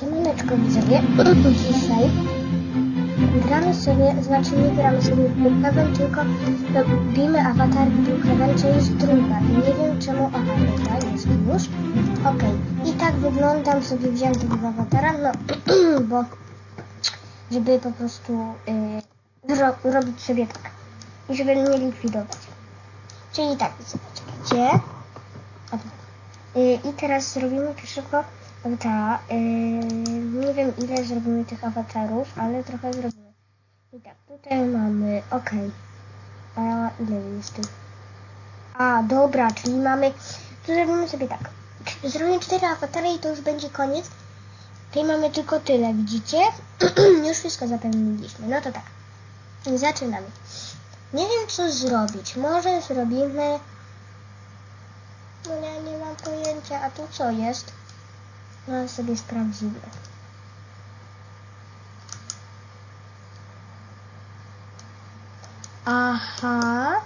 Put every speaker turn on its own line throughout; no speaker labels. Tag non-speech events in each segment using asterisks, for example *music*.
Siemaneczko widzowie, *clears throat* dzisiaj gramy sobie, znaczy nie gramy sobie Brookhaven, tylko robimy awatar Brookhaven, część druga. I nie wiem czemu, aha tutaj jest już, okej, i tak wyglądam, sobie wziąłem tego awatara, no, *clears throat* bo żeby po prostu y, ro, robić sobie tak. I żeby mnie likwidować, czyli tak, zobaczcie, y, i teraz zrobimy pierwszego awatara. Yy, nie wiem ile zrobimy tych awatarów, ale trochę zrobimy. I tak, tutaj mamy, okej. A ile jest tych? A, dobra, czyli mamy, to zrobimy sobie tak. Zrobimy cztery awatary i to już będzie koniec. Tutaj mamy tylko tyle, widzicie? *clears throat* już wszystko zapełniliśmy. No to tak. Zaczynamy. Nie wiem co zrobić. Może zrobimy... No ja nie mam pojęcia, a tu co jest? No sobie sprawdzimy. Aha.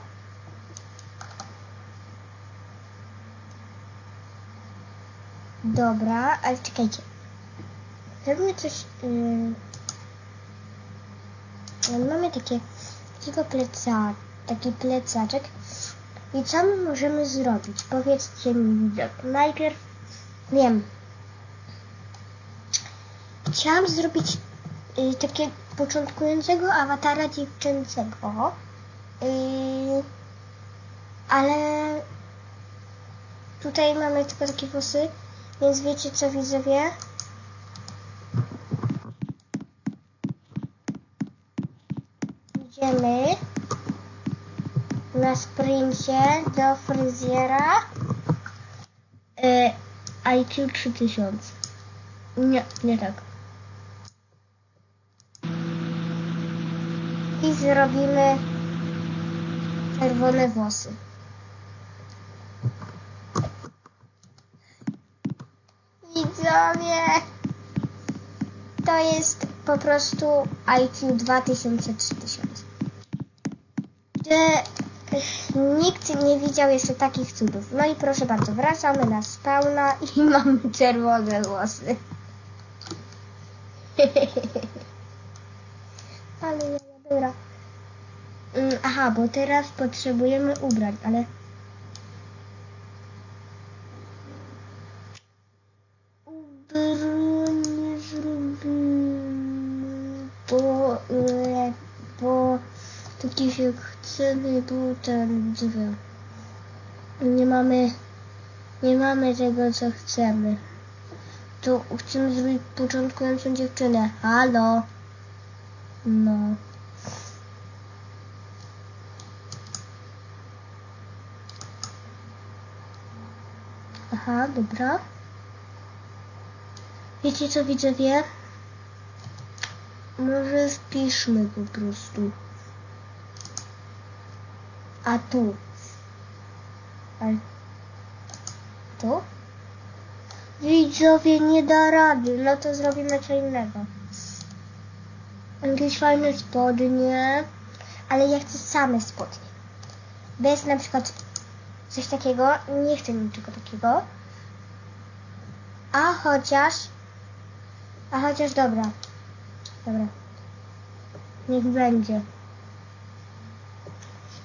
Dobra, ale czekajcie. Zrobimy coś... Yy... Mamy takie... Takiego pleca... Taki plecaczek. I co my możemy zrobić? Powiedzcie mi, najpierw... Wiem, Chciałam zrobić y, takie początkującego awatara dziewczęcego, y, ale tutaj mamy tylko takie włosy, więc wiecie co widzowie? Idziemy na sprincie do fryzjera y, IQ 3000. Nie, nie tak. Zrobimy czerwone włosy. Widzowie, to jest po prostu IQ 2000-3000. Nikt nie widział jeszcze takich cudów. No i proszę bardzo, wracamy na spawna i *laughs* mamy czerwone włosy. *laughs* Ale ja Dobra. Aha, bo teraz potrzebujemy ubrań, ale... Ubrań nie zrobimy, bo... bo... Takich jak chcemy, bo ten... Wiem, nie mamy... Nie mamy tego, co chcemy. To chcemy zrobić początkującą dziewczynę. Halo? No. Aha, dobra. Wiecie co widzowie? Może wpiszmy po prostu. A tu. A tu? Widzowie nie da rady. No to zrobimy co innego. Jakieś fajne spodnie. Ale ja chcę same spodnie. Bez na przykład coś takiego. Nie chcę niczego takiego. A chociaż... A chociaż dobra. Dobra. Niech będzie.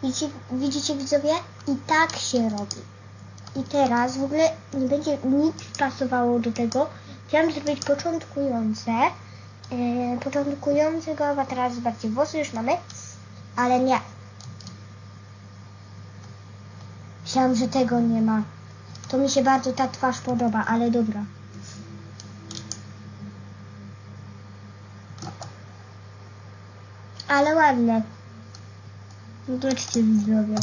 Widzicie, widzicie widzowie? I tak się robi. I teraz w ogóle nie będzie nic pasowało do tego. Chciałam zrobić początkujące. Yy, początkującego awatara. Zobaczcie, włosy już mamy. Ale nie. Myślałam, że tego nie ma. To mi się bardzo ta twarz podoba, ale dobra. Ale ładne. Zobaczcie widzowie.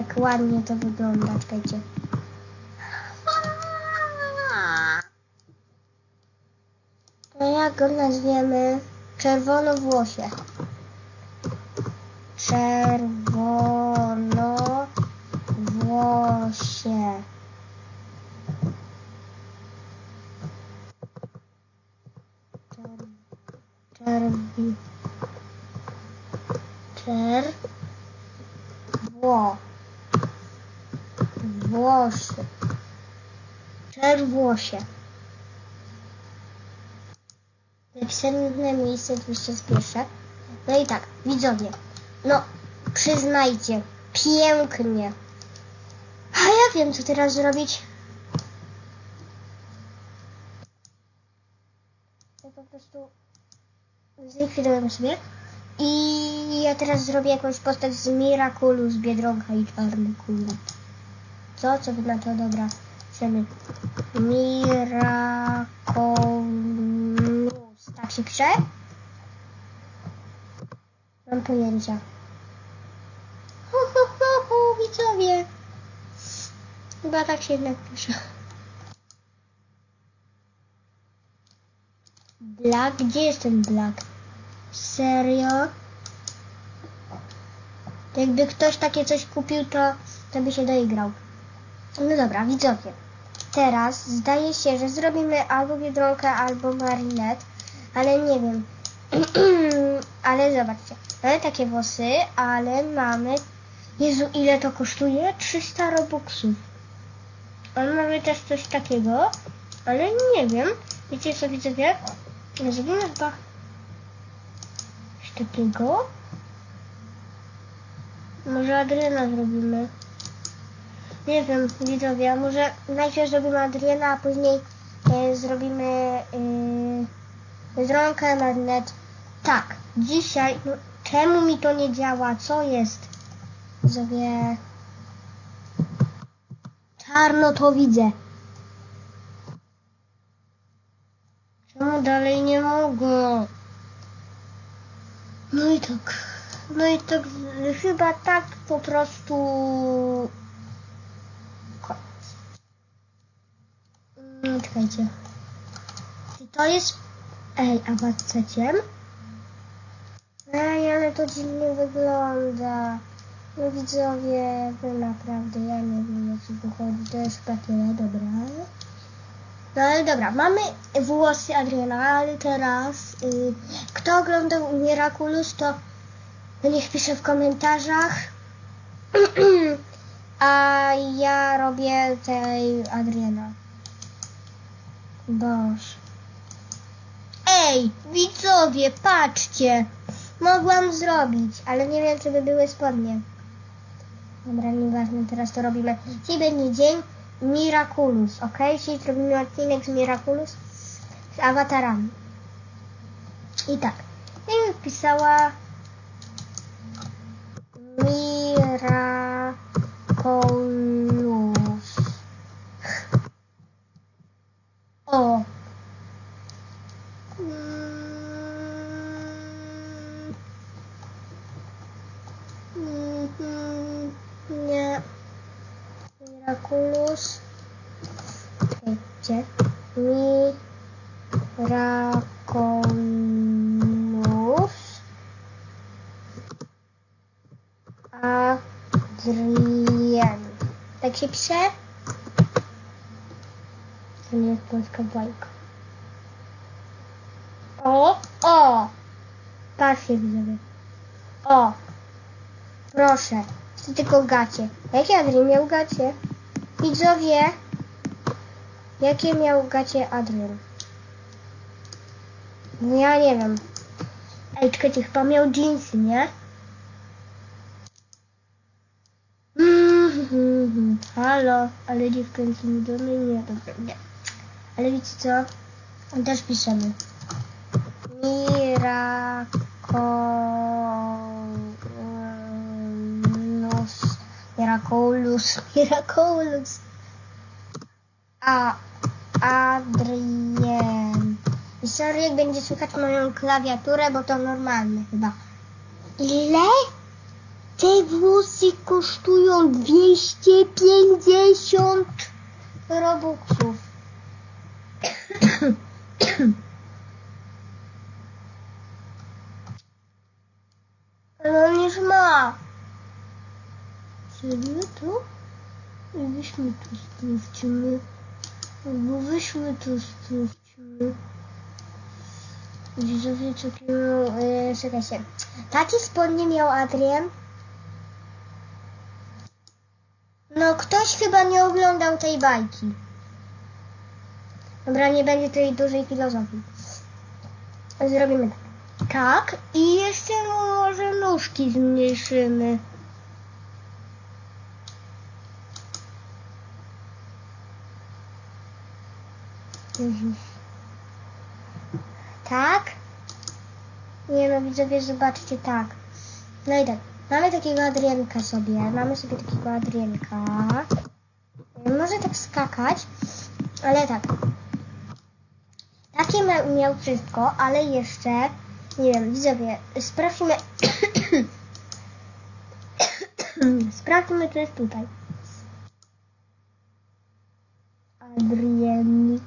Jak ładnie to wygląda, czekajcie. To jak go nazwiemy? Czerwono włosie. Czerwono Czer, czerwi. Czer. Wło. Włosy. Czerwłosie. Miejsce 201. No i tak, widzowie, no przyznajcie, pięknie. Wiem, co teraz zrobić. Ja po prostu zlikwidujemy sobie. I ja teraz zrobię jakąś postać z Mirakulu, z Biedronka i Czarny Kula. Co? Co by na to? Dobra. Chcemy Miraculous. Tak się pisze? Mam pojęcia. Hu, hu, hu, hu, widzowie. Chyba tak się jednak pisze. Black? Gdzie jest ten Black? Serio? Jakby ktoś takie coś kupił, to, to by się doigrał. No dobra, widzowie. Teraz zdaje się, że zrobimy albo biedronkę, albo marinet, ale nie wiem. *clears throat* ale zobaczcie, mamy takie włosy, ale mamy... Jezu, ile to kosztuje? 300 robuxów. Ale mamy też coś takiego, ale nie wiem. Wiecie co, widzowie? Zrobimy chyba coś takiego. Może Adriana zrobimy. Nie wiem, widzowie, może najpierw zrobimy Adriana, a później e, zrobimy yy, Dronkę, Magnet. Tak, dzisiaj, no, czemu mi to nie działa? Co jest? Widzowie, czarno to widzę. Czemu dalej nie mogę? No i tak. No i tak chyba tak po prostu. Koniec. Mm, czekajcie. Czy to jest. Ej, a faceciem? Ej, ale to dziwnie wygląda. No widzowie, wy naprawdę, ja nie wiem co. To jest chyba tyle, dobra. No ale dobra, mamy włosy Adriana, ale teraz y, kto oglądał Miraculous, to niech pisze w komentarzach. *clears throat* A ja robię tej Adriana. Boż. Ej, widzowie, patrzcie. Mogłam zrobić, ale nie wiem, czy by były spodnie. Dobra, nieważne, teraz to robimy. Dzisiaj będzie dzień Miraculous, ok? Dzisiaj zrobimy odcinek z Miraculous z awatarami. I tak, ja bym wpisała Miraculous. O. Mm. Mhm. Nie. Miraculous. Czekaj, Gdzie? Miraculous. Adrian. Tak pisze? To nie jest polska bajka. O, o! Patrzcie widzowie. O! Proszę. To tylko gacie. Jakie Adrian miał gacie? Widzowie. Jakie miał gacie Adrian? Ja nie wiem. Ej, czekajcie, chyba miał jeansy, nie? Mhm, Halo, ale nie wkręcimy do mnie, nie, dobra, nie. Ale wiecie co? Też piszemy. Miraculous. Miraculous. Miraculous. A Adrien. I sorry, jak będzie słychać moją klawiaturę, bo to normalne chyba. Ile? Te włosy kosztują 250 robuxów. Ale *coughs* on już ma. Serio to? Weźmy to sprawdźmy. Albo weźmy to sprawdźmy. Widzowie, miał... E, czekajcie. Takie spodnie miał Adrian. No, ktoś chyba nie oglądał tej bajki. Dobra, nie będzie tej dużej filozofii. zrobimy tak. Tak, i jeszcze może nóżki zmniejszymy. Jezus. Tak? Nie no, widzowie, zobaczcie, tak. No i tak, mamy takiego Adrienka sobie, mamy sobie takiego Adrienka. Może tak skakać, ale tak. Takie miał wszystko, ale jeszcze, nie wiem, widzowie, sprawdźmy, *coughs* sprawdźmy, co jest tutaj. Adrieny,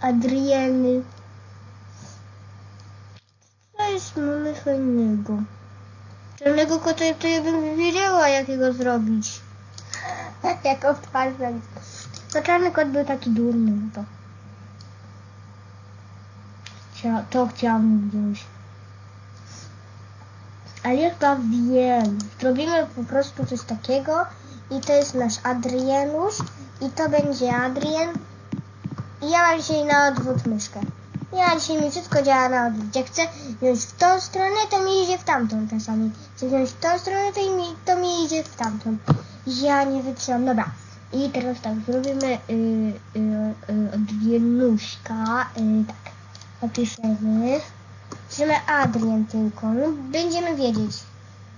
Adrieny. Co jest mamy fajnego? Czarnego kota to ja bym wiedziała, jakiego zrobić. Jaką twarz zrobić. No czarny kot był taki durny, no to. Chcia, to chciałam wziąć. Ale ja chyba wiem. Zrobimy po prostu coś takiego i to jest nasz Adrianusz i to będzie Adrian. I ja mam dzisiaj na odwrót myszkę. Ja dzisiaj mi wszystko działa na odwrót. Jak chcę wziąć w tą stronę, to mi idzie w tamtą czasami. Chcę wziąć w tą stronę, to mi, to mi idzie w tamtą. Ja nie wytrzymam. Dobra. I teraz tak, zrobimy y, y, y, Adrianuśka. Y, tak. Napiszemy. Piszemy Adrian tylko. No, będziemy wiedzieć.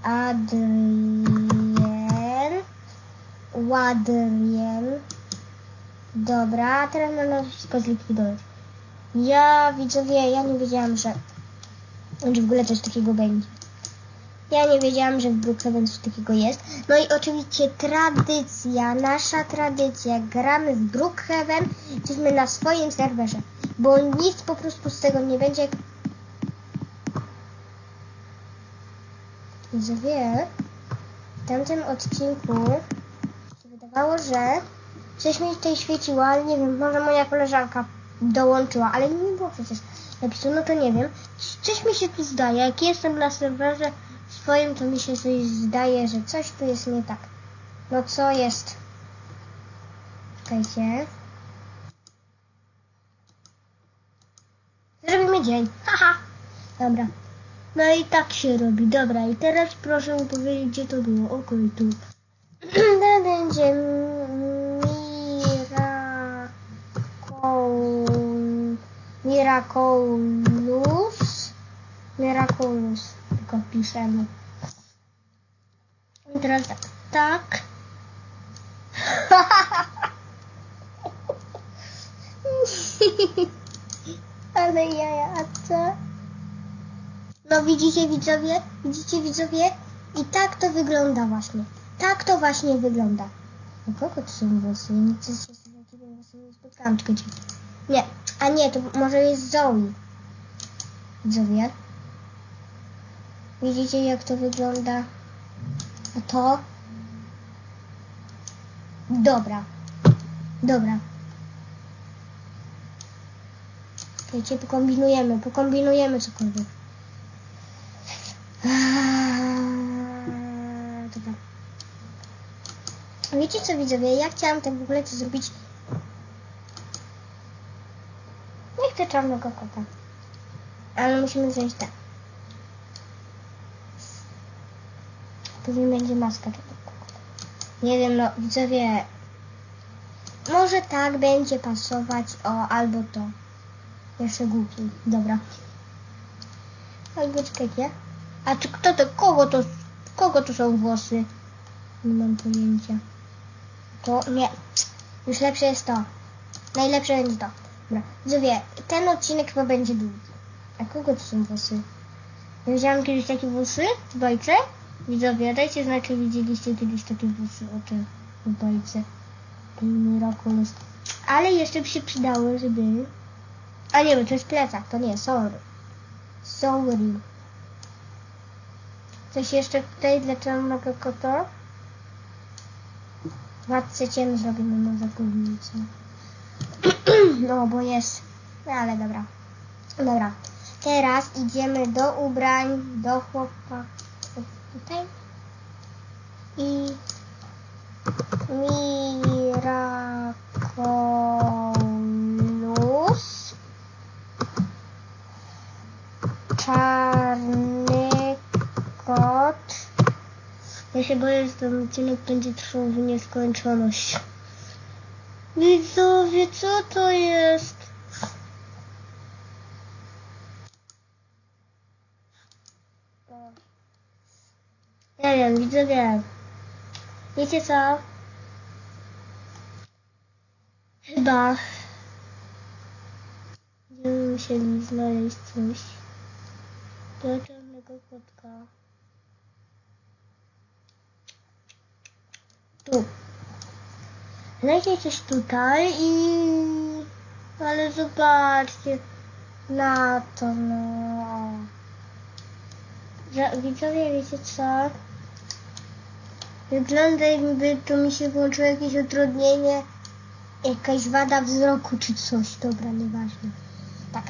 Adrian. Ładrien. Dobra, teraz to wszystko zlikwidować. Ja widzowie, ja nie wiedziałam, że, że w ogóle coś takiego będzie. Ja nie wiedziałam, że w Brookhaven coś takiego jest. No i oczywiście tradycja, nasza tradycja. Gramy w Brookhaven, jesteśmy na swoim serwerze. Bo nic po prostu z tego nie będzie. Widzowie, w tamtym odcinku się wydawało, że coś mi tutaj świeciło, ale nie wiem, może moja koleżanka dołączyła, ale nie było przecież napisu, no to nie wiem. Coś mi się tu zdaje, jak jestem na serwerze swoim, to mi się coś zdaje, że coś tu jest nie tak. No co jest? Czekajcie. Zrobimy dzień. Haha. Dobra. No i tak się robi. Dobra, i teraz proszę mi powiedzieć, gdzie to było. Okej, tu. to *clears throat* będzie Miracle... Miraculous. Miraculous. Tylko piszemy. I teraz tak. Tak. *laughs* Ale jaja, a co? No widzicie widzowie? Widzicie widzowie? I tak to wygląda właśnie. Tak to właśnie wygląda. A kogo to są włosy? Nic się z takimi włosami nie. Nie, a nie, to może jest Zoe. Widzowie? Widzicie jak to wygląda? A to? Dobra. Dobra. Wiecie, pokombinujemy, pokombinujemy cokolwiek. Eee, Dobra. Wiecie co widzowie, ja chciałam tak w ogóle to zrobić. Nie czarnego kota. Ale musimy wziąć tak. Później będzie maska czarnego kota. Nie wiem, no widzowie. Może tak będzie pasować, o, albo to. Jeszcze głupi. Dobra. Albo czekajcie. A czy kto to, kogo to, kogo to są włosy? Nie mam pojęcia. To nie. Już lepsze jest to. Najlepsze będzie to. Dobra. Widzowie, ten odcinek chyba będzie długi. A kogo to są włosy? Ja widziałam kiedyś takie włosy w bajce. Widzowie, dajcie znać, widzieliście kiedyś takie włosy o tym w bajce. Miraculous. Ale jeszcze by się przydało, żeby... A nie, bo to jest plecak, to nie, sorry. Sorry. Coś jeszcze tutaj dla czarnego kota? Władcę ciem zrobimy później, co? no bo jest, no ale dobra. Dobra, teraz idziemy do ubrań, do chłopaków tutaj i Miraculous Czarny kot. Ja się boję, że ten odcinek będzie trwał w nieskończoność. Widzowie, co to jest? Nie wiem, widzowie. Wiecie co? Chyba będziemy musieli znaleźć coś do czarnego kotka. Tu. Znajdzie coś tutaj i... Ale zobaczcie na to, no. Widzowie, wiecie co? Wygląda jakby tu mi się włączyło jakieś utrudnienie, jakaś wada wzroku czy coś. Dobra, nieważne. Tak.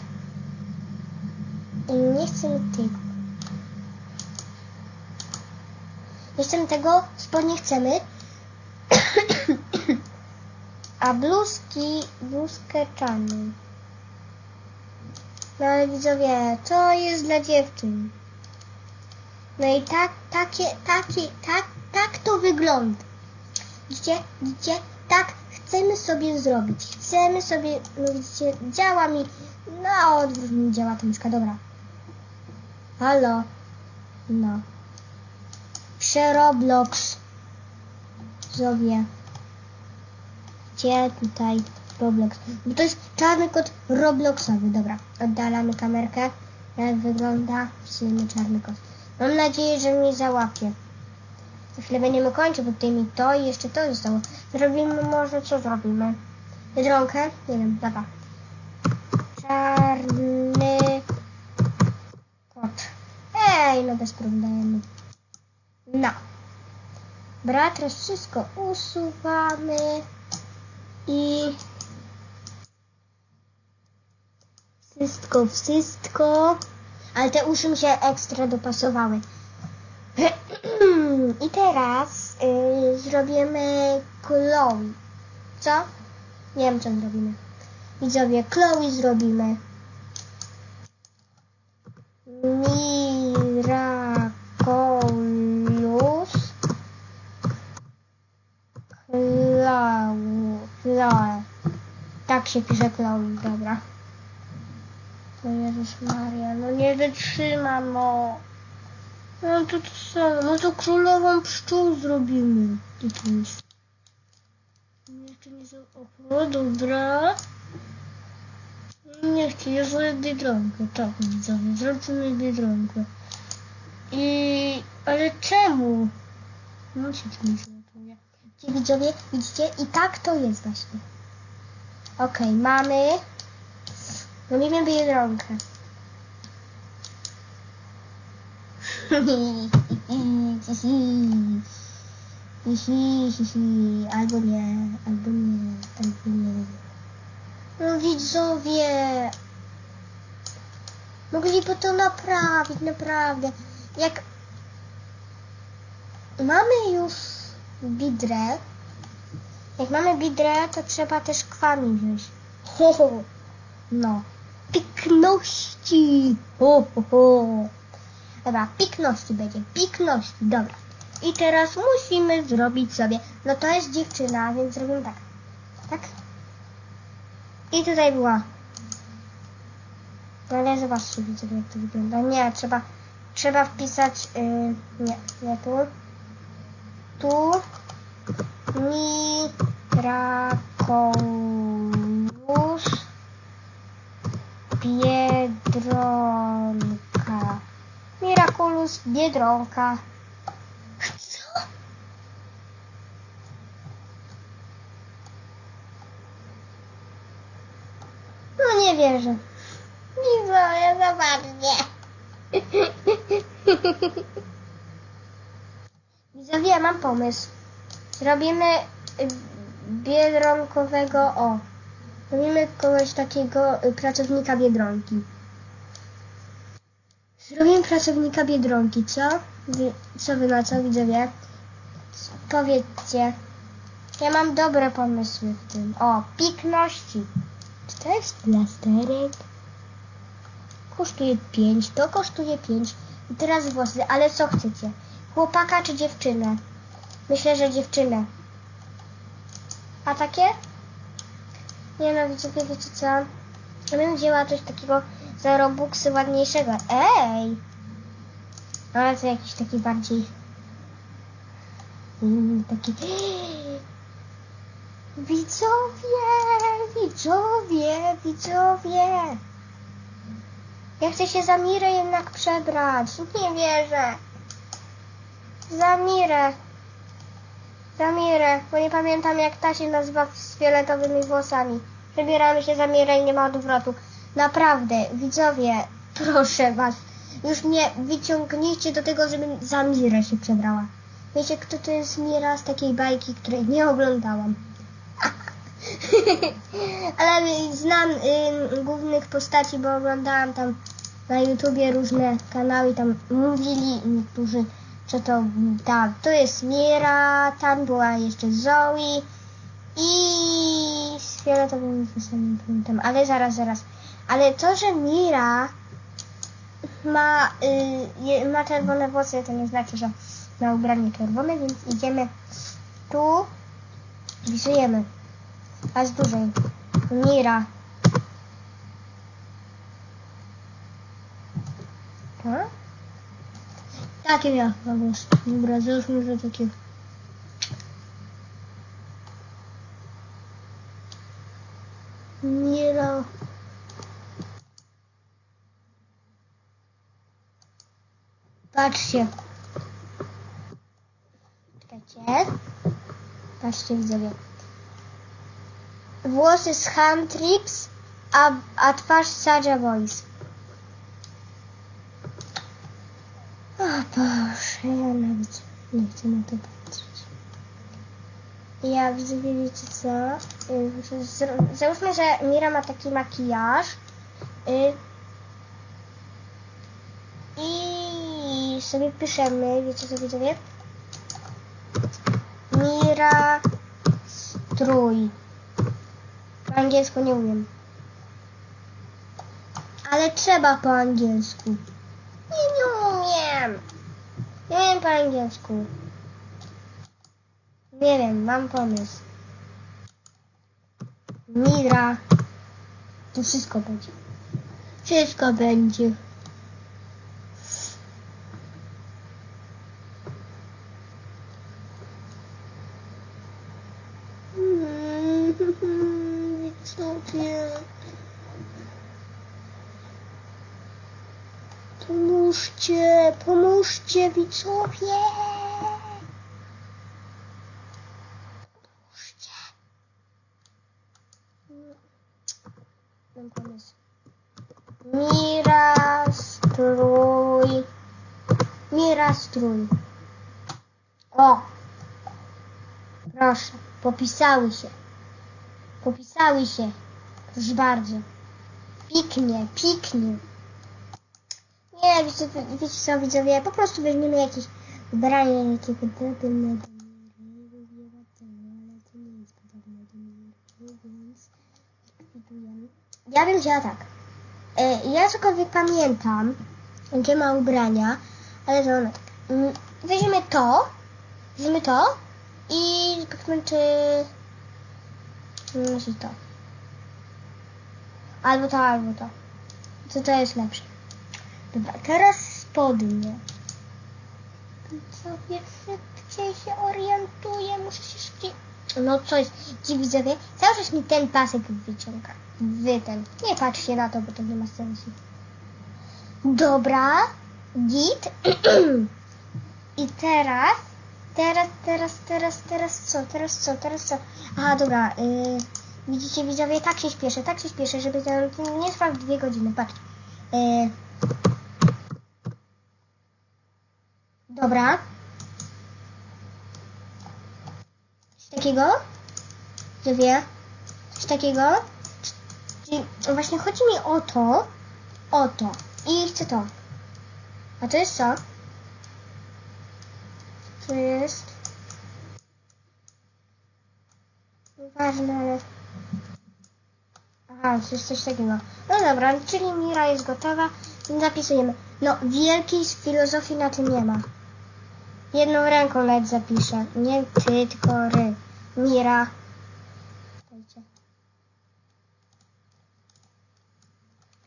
I nie chcę tego. Nie chcemy tego, spodnie chcemy. A bluzki, bluzkę czarną. No ale widzowie, to jest dla dziewczyn. No i tak, takie, takie, tak, tak to wygląda. Widzicie, widzicie, tak chcemy sobie zrobić. Chcemy sobie, no widzicie, działa mi, no odwrót mi działa ta myszka, dobra. Halo, no. Przeroblox. Zrobię. Gdzie tutaj Roblox? Bo to jest czarny kod Robloxowy. Dobra, oddalamy kamerkę. Jak wygląda silny czarny kod. Mam nadzieję, że mnie załapie. Za chwilę będziemy kończyć, bo tutaj mi to i jeszcze to zostało. Zrobimy może, co zrobimy? Biedronkę? Nie wiem, dobra. Czarny kot. Ej, no bez problemu. No. Dobra, teraz wszystko usuwamy i wszystko, wszystko. Ale te uszy mi się ekstra dopasowały. *clears throat* I teraz y, zrobimy Chloe. Co? Nie wiem, co zrobimy. Widzowie, Chloe zrobimy Chloe. Chloe. Tak się pisze Chloe, dobra. O Jezus Maria, no nie wytrzymam, no. No to co, no to królową pszczół zrobimy. Jakimś. Jeszcze nie są, o, dobra. Nie chcę, ja zrobię biedronkę, tak widzowie, zrobimy biedronkę. I, ale czemu? No się zrobię. Ci widzowie, widzicie, i tak to jest właśnie. Okej, mamy Robimy biedronkę. albo nie, albo nie, albo nie. No widzowie, mogliby to naprawić, naprawdę. Jak mamy już bidrę, jak mamy bidrę, to trzeba też kwami wziąć. Ho, ho. No. Pikności. Ho, ho, ho. Dobra, pikności będzie. Pikności. Dobra. I teraz musimy zrobić sobie. No to jest dziewczyna, więc zrobimy tak. Tak? I tutaj była. No ale zobaczcie, widzę jak to wygląda. Nie, trzeba, trzeba wpisać, yy, nie, nie tu. Tu. Miraculous. Biedronka. Miraculous Biedronka. Co? No nie wierzę. Wolę, zobaczcie. *laughs* Widzowie, ja mam pomysł. Zrobimy y, biedronkowego, o. Robimy kogoś takiego y, pracownika Biedronki. Zrobimy pracownika Biedronki, co? Wy, co wy na co, widzowie? Powiedzcie. Ja mam dobre pomysły w tym. O, pikności. Czy to jest plasterek? Kosztuje 5, to kosztuje 5. I teraz włosy, ale co chcecie? chłopaka czy dziewczynę? Myślę, że dziewczynę. A takie? Nie no, wiecie, wiecie co? Ja bym wzięła coś takiego za Robuxy ładniejszego. Ej! Ale to jakiś taki bardziej... Taki... *gasps* Widzowie! Widzowie! Widzowie! Ja chcę się za Mirę jednak przebrać. Nie wierzę. Za Mirę. Za Mirę, bo nie pamiętam jak ta się nazywa z fioletowymi włosami. Przebieramy się za Mirę i nie ma odwrotu. Naprawdę, widzowie, *laughs* proszę was, już mnie wyciągnijcie do tego, żebym za Mirę się przebrała. Wiecie, kto to jest Mira z takiej bajki, której nie oglądałam? *laughs* Ale znam ym, głównych postaci, bo oglądałam tam na YouTubie różne kanały, tam mówili niektórzy, co to ta, to jest Mira, tam była jeszcze Zoe i z fioletowymi włosami nie pamiętam, ale zaraz, zaraz. Ale to, że Mira ma, y, ma czerwone włosy, to nie znaczy, że ma ubranie czerwone, więc idziemy tu, wpisujemy. Aż dłużej. Mira. Tak? Takie miał włos. Dobra, załóżmy, że takie. Mira. Patrzcie. Czekajcie. Patrzcie widzowie. Włosy z Huntrix, a, a twarz Saja Voice. O Ja nawet nie chcę na to patrzeć. Ja widzę, wiecie co? Y, Załóżmy, że Mira ma taki makijaż. y, I sobie piszemy, wiecie co widzowie? Mira strój. Po angielsku nie umiem. Ale trzeba po angielsku. Nie, wiem po angielsku. Nie wiem, mam pomysł. Mira. To wszystko będzie. Wszystko będzie. Widzowie. Pomóżcie, pomóżcie widzowie. Mam pomysł. Mira strój. Mira strój. O! Proszę, popisały się. Popisały się. Proszę bardzo. Piknie, piknie. Nie, wiecie, wiecie co widzowie, po prostu weźmiemy jakieś ubranie jest podobne do. Ja bym wzięła tak. E, ja cokolwiek pamiętam, gdzie ma ubrania, ale to one. Weźmiemy to, weźmiemy to i zobaczmy, czy... To. Albo to, albo to. Co to jest lepsze? Dobra, teraz spodnie. Sobie szybciej się orientuję, muszę się szybciej... No coś, ci widzowie, cały czas mi ten pasek wyciąga. Wy ten. Nie patrzcie na to, bo to nie ma sensu. Dobra, git. *clears throat* I teraz, teraz, teraz, teraz, teraz co, teraz co, teraz co? Aha, dobra, yy, widzicie widzowie, tak się śpieszę, tak się śpieszę, żeby to nie trwał dwie godziny, patrz. Yy, Dobra. Coś takiego? Że wie? Coś takiego? Czyli właśnie chodzi mi o to, o to. I chcę to. A to jest co? To jest... Ważne. Aha, to jest coś takiego. No dobra, czyli Mira jest gotowa. Zapisujemy. No, wielkiej filozofii na tym nie ma. Jedną ręką nawet zapiszę. Nie ty, tylko ry. Mira. Czekajcie.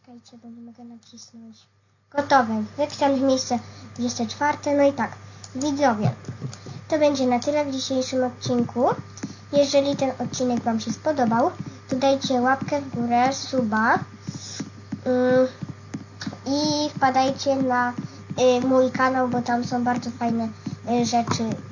Czekajcie, bo nie mogę nacisnąć. Gotowe. Wypisam w miejsce 24. No i tak. Widzowie. To będzie na tyle w dzisiejszym odcinku. Jeżeli ten odcinek Wam się spodobał, to dajcie łapkę w górę, suba ym, i wpadajcie na y, mój kanał, bo tam są bardzo fajne y, rzeczy